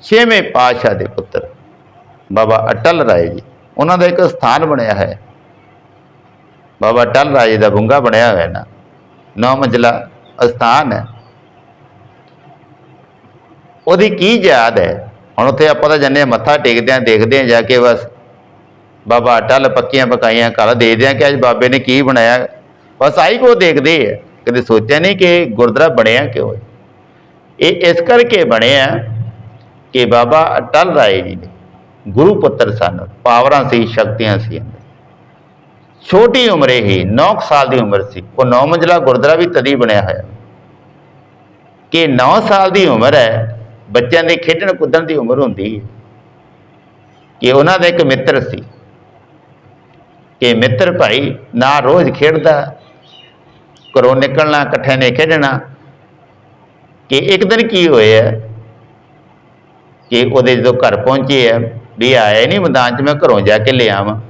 S1: ਛੇਵੇਂ ਪਾਤਸ਼ਾਹ ਦੇ ਪੁੱਤਰ ਬਾਬਾ ਅਟਲ ਰਾਏ ਜੀ, ਉਹਨਾਂ ਦਾ ਇੱਕ ਸਥਾਨ ਬਣਿਆ ਹੈ। ਬਾਬਾ ਅਟਲ ਰਾਏ ਦਾ ਬੁੰਗਾ ਬਣਿਆ ਹੋਇਆ ਨਾ, ਨੌ ਮੰਜ਼ਲਾ ਸਥਾਨ ਹੈ। ਉਹਦੀ ਕੀ ਯਾਦ ਹੈ? ਹੁਣ ਉੱਥੇ ਆਪਾਂ ਤਾਂ ਜੰਨੇ ਮੱਥਾ ਟੇਕਦੇ ਆਂ ਦੇਖਦੇ ਆਂ ਜਾ ਕੇ ਬਸ ਬਾਬਾ ਅਟਲ ਪੱਕੀਆਂ ਪਕਾਈਆਂ ਘਰ ਦੇਖਦੇ ਆਂ ਕਿ ਅੱਜ ਬਾਬੇ ਨੇ ਕੀ ਬਣਾਇਆ। ਬਸ ਆਈ ਕੋ ਦੇਖਦੇ ਆ। ਕਦੇ ਸੋਚਿਆ ਨਹੀਂ ਕਿ ਗੁਰਦੁਆਰਾ ਬਣਿਆ ਕਿਉਂ ਹੈ? ਇਹ ਇਸ ਕਰਕੇ ਬਣਿਆ ਕਿ ਬਾਬਾ ਅਟਲ ਰਾਏ ਜੀ ਨੇ ਗੁਰੂ ਪੁੱਤਰ ਸਨ, ਪਾਵਰਾਂ ਸੀ, ਸ਼ਕਤੀਆਂ ਸੀ ਛੋਟੀ ਉਮਰੇ ਹੀ 9 ਸਾਲ ਦੀ ਉਮਰ ਸੀ, ਉਹ ਨੌ ਮੰਜ਼ਲਾ ਗੁਰਦੁਆਰਾ ਵੀ ਤਦੀ ਬਣਿਆ ਹੋਇਆ। ਕਿ 9 ਸਾਲ ਦੀ ਉਮਰ ਹੈ, ਬੱਚਿਆਂ ਦੇ ਖੇਡਣ ਕੁੱਦਣ ਦੀ ਉਮਰ ਹੁੰਦੀ ਹੈ। ਕਿ ਉਹਨਾਂ ਦਾ ਇੱਕ ਮਿੱਤਰ ਸੀ। ਕਿ ਮਿੱਤਰ ਭਾਈ ਨਾ ਰੋਜ਼ ਖੇਡਦਾ ਘਰੋਂ ਨਿਕਲਣਾ ਇਕੱਠੇ ਨੇ ਖੇਡਣਾ। ਕਿ ਇੱਕ ਦਿਨ ਕੀ ਹੋਇਆ ਕਿ ਉਹਦੇ ਜਦੋਂ ਘਰ ਪਹੁੰਚੇ ਆ ਵੀ ਆਇਆ ਨਹੀਂ ਮੈਦਾਨ 'ਚ, ਮੈਂ ਘਰੋਂ ਜਾ ਕੇ ਲਿਆਵਾਂ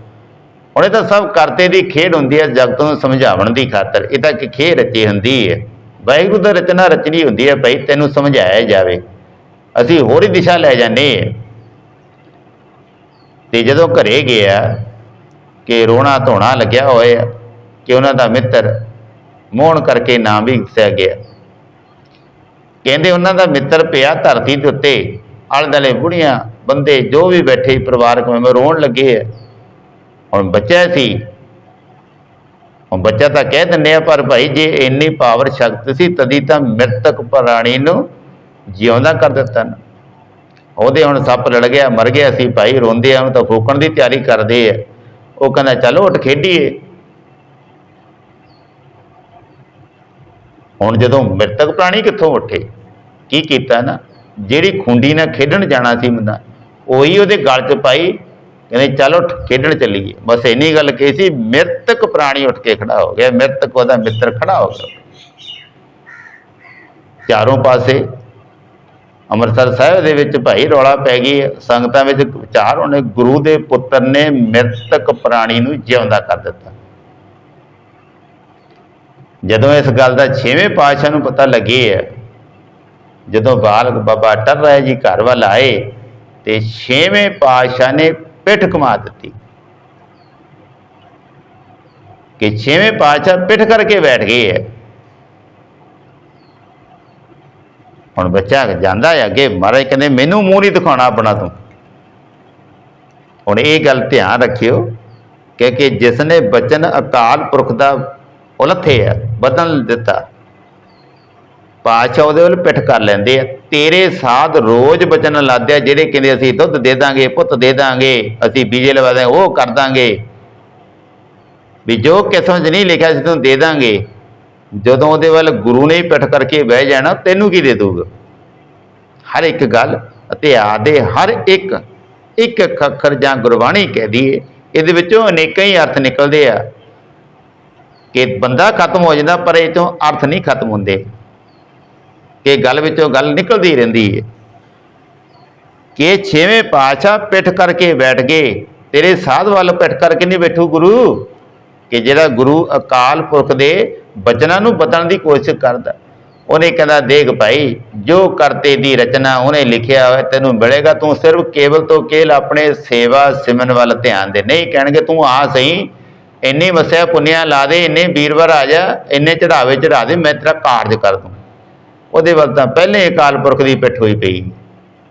S1: ਉਹਨੇ ਤਾਂ ਸਭ ਕਰਤੇ ਦੀ ਖੇਡ ਹੁੰਦੀ ਹੈ, ਜਗਤ ਨੂੰ ਸਮਝਾਉਣ ਦੀ ਖਾਤਰ। ਇਹ ਤਾਂ ਕਿ ਖੇਡ ਰਚੀ ਹੁੰਦੀ ਹੈ। ਵਾਹਿਗੁਰੂ ਦਾ ਰਚਨਾ ਰਚਨੀ ਹੁੰਦੀ ਹੈ, ਭਾਈ ਤੈਨੂੰ ਸਮਝਾਇਆ ਜਾਵੇ। ਅਸੀਂ ਹੋਰ ਹੀ ਦਿਸ਼ਾ ਲੈ ਜਾਂਦੇ ਹਾਂ। ਤੇ ਜਦੋਂ ਘਰੇ ਗਿਆ, ਕਿ ਰੋਣਾ ਧੋਣਾ ਲੱਗਿਆ ਹੋਇਆ, ਕਿ ਉਹਨਾਂ ਦਾ ਮਿੱਤਰ ਮੋਹਣ ਕਰਕੇ ਨਾਂ ਵੀ ਦੱਸਿਆ ਗਿਆ। ਕਹਿੰਦੇ ਉਹਨਾਂ ਦਾ ਮਿੱਤਰ ਪਿਆ ਧਰਤੀ ਦੇ ਉੱਤੇ। ਆਲੇ ਦੁਆਲੇ ਬੁੜੀਆਂ, ਬੰਦੇ ਜੋ ਵੀ ਬੈਠੇ ਪਰਿਵਾਰਕ ਮੈਂਬਰ ਰੋਣ ਲੱਗੇ ਹੈ ਹੁਣ ਬੱਚਾ ਸੀ। ਹੁਣ ਬੱਚਾ ਤਾਂ ਕਹਿ ਦਿੰਦੇ ਆ, ਪਰ ਭਾਈ ਜੇ ਇੰਨੀ ਪਾਵਰ ਸ਼ਕਤ ਸੀ, ਤਦੀ ਤਾਂ ਮ੍ਰਿਤਕ ਪ੍ਰਾਣੀ ਨੂੰ ਜਿਉਂਦਾ ਕਰ ਦਿੱਤਾ ਨਾ। ਉਹਦੇ ਹੁਣ ਸੱਪ ਲੜ ਗਿਆ, ਮਰ ਗਿਆ ਸੀ। ਭਾਈ ਰੋਂਦੇ ਆ ਉਹਨੂੰ ਤਾਂ ਫੂਕਣ ਦੀ ਤਿਆਰੀ ਕਰਦੇ ਆ। ਉਹ ਕਹਿੰਦਾ, ਚਲੋ ਉੱਠ ਖੇਡੀਏ। ਹੁਣ ਜਦੋਂ ਮ੍ਰਿਤਕ ਪ੍ਰਾਣੀ ਕਿੱਥੋਂ ਉੱਠੇ? ਕੀ ਕੀਤਾ ਨਾ? ਜਿਹੜੀ ਖੁੰਡੀ ਨਾਲ ਖੇਡਣ ਜਾਣਾ ਸੀ ਬੰਦਾ ਉਹੀ ਉਹਦੇ ਗਲ 'ਚ ਪਾਈ, ਕਹਿੰਦੇ ਚੱਲ ਉੱਠ, ਖੇਡਣ ਚੱਲੀਏ। ਬਸ ਇੰਨੀ ਗੱਲ ਕਹੀ ਸੀ, ਮ੍ਰਿਤਕ ਪ੍ਰਾਣੀ ਉੱਠ ਕੇ ਖੜਾ ਹੋ ਗਿਆ, ਮ੍ਰਿਤਕ ਉਹਦਾ ਮਿੱਤਰ ਖੜਾ ਹੋ ਗਿਆ। ਚਾਰੋਂ ਪਾਸੇ ਅੰਮ੍ਰਿਤਸਰ ਸਾਹਿਬ ਦੇ ਵਿੱਚ ਭਾਈ ਰੌਲਾ ਪੈ ਗਈ ਸੰਗਤਾਂ ਵਿੱਚ ਵਿਚਾਰ ਉਹਨੇ ਗੁਰੂ ਦੇ ਪੁੱਤਰ ਨੇ ਮ੍ਰਿਤਕ ਪ੍ਰਾਣੀ ਨੂੰ ਜਿਉਂਦਾ ਕਰ ਦਿੱਤਾ। ਜਦੋਂ ਇਸ ਗੱਲ ਦਾ ਛੇਵੇਂ ਪਾਤਸ਼ਾਹ ਨੂੰ ਪਤਾ ਲੱਗੇ ਹੈ, ਜਦੋਂ ਬਾਲਕ ਬਾਬਾ ਟਰ ਰਾਏ ਜੀ ਘਰ ਵੱਲ ਆਏ ਤੇ ਛੇਵੇਂ ਪਾਤਸ਼ਾਹ ਨੇ ਪਿੱਠ ਕਮਾ ਦਿੱਤੀ। ਕਿ ਛੇਵੇਂ ਪਾਤਸ਼ਾਹ ਪਿੱਠ ਕਰਕੇ ਬੈਠ ਗਏ ਹੈ। ਹੁਣ ਬੱਚਾ ਜਾਂਦਾ ਹੈ ਅੱਗੇ, ਮਹਾਰਾਜ ਕਹਿੰਦੇ, ਮੈਨੂੰ ਮੂੰਹ ਨਹੀਂ ਦਿਖਾਉਣਾ ਆਪਣਾ ਤੂੰ। ਹੁਣ ਇਹ ਗੱਲ ਧਿਆਨ ਰੱਖਿਓ ਕਿ ਕਿ ਜਿਸ ਨੇ ਬਚਨ ਅਕਾਲ ਪੁਰਖ ਦਾ ਉਲੱਥੇ ਆ ਬਦਲ ਦਿੱਤਾ। ਪਾਤਸ਼ਾਹ ਉਹਦੇ ਵੱਲ ਪਿੱਠ ਕਰ ਲੈਂਦੇ ਆ, ਤੇਰੇ ਸਾਧ ਰੋਜ਼ ਬਚਨ ਲਾਦੇ ਆ ਜਿਹੜੇ ਕਹਿੰਦੇ ਅਸੀਂ ਦੁੱਧ ਦੇ ਦਾਂਗੇ, ਪੁੱਤ ਦੇ ਦਾਂਗੇ, ਅਸੀਂ ਬੀਜੇ ਲਵਾ ਦਾਂਗੇ, ਉਹ ਕਰ ਦਾਂਗੇ। ਵੀ ਜੋ ਕਿਸਮ 'ਚ ਨਹੀਂ ਲਿਖਿਆ ਸੀ, ਤੈਨੂੰ ਦੇ ਦਾਂਗੇ। ਜਦੋਂ ਉਹਦੇ ਵੱਲ ਗੁਰੂ ਨੇ ਪਿੱਠ ਕਰਕੇ ਬਹਿ ਜਾਣਾ, ਤੈਨੂੰ ਕੀ ਦੇ ਦੂਗਾ ਹਰ ਇੱਕ ਗੱਲ ਇਤਿਹਾਸ ਦੇ, ਹਰ ਇੱਕ ਇੱਕ ਇੱਕ ਅੱਖਰ ਜਾਂ ਗੁਰਬਾਣੀ ਕਹਿ ਦਈਏ, ਇਹਦੇ ਵਿੱਚੋਂ ਅਨੇਕਾਂ ਹੀ ਅਰਥ ਨਿਕਲਦੇ ਆ। ਕਿ ਬੰਦਾ ਖਤਮ ਹੋ ਜਾਂਦਾ, ਪਰ ਇਹ ਤੋਂ ਅਰਥ ਨਹੀਂ ਖਤਮ ਹੁੰਦੇ। ਕਿ ਗੱਲ ਵਿੱਚੋਂ ਗੱਲ ਨਿਕਲਦੀ ਰਹਿੰਦੀ ਹੈ ਕਿ ਛੇਵੇਂ ਪਾਤਸ਼ਾਹ ਪਿੱਠ ਕਰਕੇ ਬੈਠ ਗਏ, ਤੇਰੇ ਸਾਧ ਵੱਲ ਪਿੱਠ ਕਰਕੇ ਨਹੀਂ ਬੈਠੂ ਗੁਰੂ? ਕਿ ਜਿਹੜਾ ਗੁਰੂ ਅਕਾਲ ਪੁਰਖ ਦੇ ਬਚਨਾਂ ਨੂੰ ਬਦਲਣ ਦੀ ਕੋਸ਼ਿਸ਼ ਕਰਦਾ। ਉਹਨੇ ਕਹਿੰਦਾ, ਦੇਖ ਭਾਈ, ਜੋ ਕਰਤੇ ਦੀ ਰਚਨਾ ਉਹਨੇ ਲਿਖਿਆ ਹੋਇਆ, ਤੈਨੂੰ ਮਿਲੇਗਾ। ਤੂੰ ਸਿਰਫ ਕੇਵਲ ਤੋਂ ਕੇਵਲ ਆਪਣੇ ਸੇਵਾ ਸਿਮਨ ਵੱਲ ਧਿਆਨ ਦੇ। ਨਹੀਂ ਕਹਿਣਗੇ, ਤੂੰ ਆ ਸਹੀ। ਇੰਨੇ ਮਸਿਆ ਪੁੰਨਿਆ ਲਾ ਦੇ, ਇੰਨੇ ਵੀਰਵਾਰ ਆ ਜਾ, ਇੰਨੇ ਚੜਾਵੇ ਚੜਾ ਦੇ, ਮੈਂ ਤੇਰਾ ਕਾਰਜ ਕਰ ਦੂੰ। ਉਹਦੇ ਵੱਲ ਤਾਂ ਪਹਿਲੇ ਅਕਾਲ ਪੁਰਖ ਦੀ ਪਿੱਠ ਹੋਈ ਪਈ।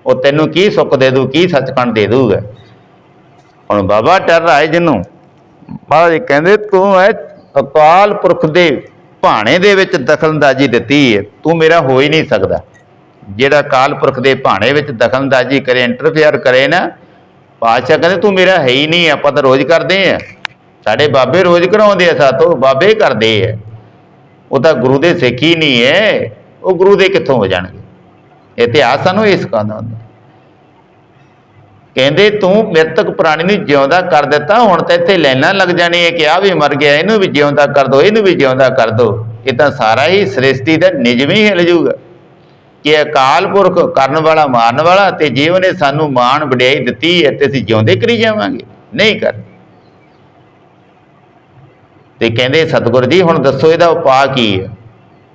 S1: ਉਹ ਤੈਨੂੰ ਕੀ ਸੁੱਖ ਦੇ ਦੂ, ਕੀ ਸੱਚਖੰਡ ਦੇ ਦੂਗਾ ਹੁਣ ਬਾਬਾ ਟਰ ਰਾਏ ਜਿਹਨੂੰ। ਮਹਾਰਾਜ ਕਹਿੰਦੇ, ਤੂੰ ਐ ਅਕਾਲ ਪੁਰਖ ਦੇ ਭਾਣੇ ਦੇ ਵਿੱਚ ਦਖਲਅੰਦਾਜ਼ੀ ਦਿੱਤੀ ਹੈ। ਤੂੰ ਮੇਰਾ ਹੋ ਹੀ ਨਹੀਂ ਸਕਦਾ। ਜਿਹੜਾ ਅਕਾਲ ਪੁਰਖ ਦੇ ਭਾਣੇ ਵਿੱਚ ਦਖਲਅੰਦਾਜ਼ੀ ਕਰੇ ਇੰਟਰਫੇਅਰ ਕਰੇ ਨਾ, ਪਾਤਸ਼ਾਹ ਕਹਿੰਦੇ, ਤੂੰ ਮੇਰਾ ਹੈ ਹੀ ਨਹੀਂ, ਆਪਾਂ ਤਾਂ ਰੋਜ਼ ਕਰਦੇ ਆ ਸਾਡੇ ਬਾਬੇ ਰੋਜ਼ ਕਰਾਉਂਦੇ ਆ ਸਾਤੋਂ ਬਾਬੇ ਕਰਦੇ ਆ। ਉਹ ਤਾਂ ਗੁਰੂ ਦੇ ਸਿੱਖ ਹੀ ਨਹੀਂ ਹੈ ਉਹ ਗੁਰੂ ਦੇ ਕਿੱਥੋਂ ਹੋ ਜਾਣਗੇ? ਇਤਿਹਾਸ ਸਾਨੂੰ ਇਸ ਕਹਿੰਦਾ ਹੁੰਦਾ। ਕਹਿੰਦੇ, ਤੂੰ ਮ੍ਰਿਤਕ ਪ੍ਰਾਣੀ ਨੂੰ ਜਿਉਂਦਾ ਕਰ ਦਿੱਤਾ, ਹੁਣ ਤਾਂ ਇੱਥੇ ਲਾਈਨਾਂ ਲੱਗ ਜਾਣੀ ਹੈ ਕਿ ਆ ਵੀ ਮਰ ਗਿਆ, ਇਹਨੂੰ ਵੀ ਜਿਉਂਦਾ ਕਰ ਦੋ, ਇਹਨੂੰ ਵੀ ਜਿਉਂਦਾ ਕਰ ਦੋ। ਇਹ ਤਾਂ ਸਾਰਾ ਹੀ ਸ੍ਰਿਸ਼ਟੀ ਦਾ ਨਿਯਮ ਹੀ ਹਿਲ ਜੂਗਾ ਕਿ ਅਕਾਲ ਪੁਰਖ ਕਰਨ ਵਾਲਾ, ਮਾਰਨ ਵਾਲਾ ਤੇ ਜੇ ਉਹਨੇ ਸਾਨੂੰ ਮਾਣ ਵਡਿਆਈ ਦਿੱਤੀ ਹੈ ਤੇ ਅਸੀਂ ਜਿਉਂਦੇ ਕਰੀ ਜਾਵਾਂਗੇ। ਨਹੀਂ ਕਰ ਤੇ ਕਹਿੰਦੇ, ਸਤਿਗੁਰੂ ਜੀ, ਹੁਣ ਦੱਸੋ ਇਹਦਾ ਉਪਾਅ ਕੀ ਹੈ?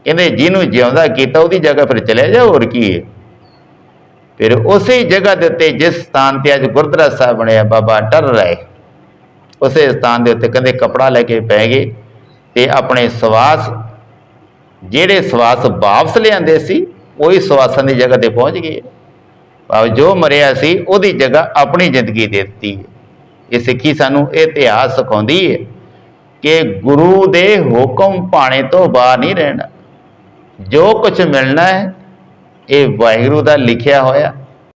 S1: ਕਹਿੰਦੇ, ਜਿਹਨੂੰ ਜਿਉਂਦਾ ਕੀਤਾ, ਉਹਦੀ ਜਗ੍ਹਾ ਫਿਰ ਚਲੇ ਜਾ ਹੋਰ ਕੀ ਹੈ? ਫਿਰ ਉਸੇ ਜਗ੍ਹਾ ਦੇ ਉੱਤੇ, ਜਿਸ ਸਥਾਨ ਤੇ ਅੱਜ ਗੁਰਦੁਆਰਾ ਸਾਹਿਬ ਬਣਿਆ, ਬਾਬਾ ਟਰ ਰਾਏ, ਉਸੇ ਸਥਾਨ ਦੇ ਉੱਤੇ ਕਹਿੰਦੇ ਕਪੜਾ ਲੈ ਕੇ ਪੈ ਗਏ ਤੇ ਆਪਣੇ ਸਵਾਸ, ਜਿਹੜੇ ਸਵਾਸ ਵਾਪਸ ਲਿਆਂਦੇ ਸੀ, ਉਹੀ ਸਵਾਸਾਂ ਦੀ ਜਗ੍ਹਾ ਤੇ ਪਹੁੰਚ ਗਏ। ਭਾਵ ਜੋ ਮਰਿਆ ਸੀ, ਉਹਦੀ ਜਗ੍ਹਾ ਆਪਣੀ ਜ਼ਿੰਦਗੀ ਦੇ ਦਿੱਤੀ ਹੈ। ਇਹ ਸਿੱਖੀ ਸਾਨੂੰ ਇਹ ਇਤਿਹਾਸ ਸਿਖਾਉਂਦੀ ਹੈ ਕਿ ਗੁਰੂ ਦੇ ਹੁਕਮ ਪਾਣੇ ਤੋਂ ਬਾਹਰ ਨਹੀਂ ਰਹਿਣਾ। ਜੋ ਕੁਝ ਮਿਲਣਾ ਹੈ, ਇਹ ਵਾਹਿਗੁਰੂ ਦਾ ਲਿਖਿਆ ਹੋਇਆ।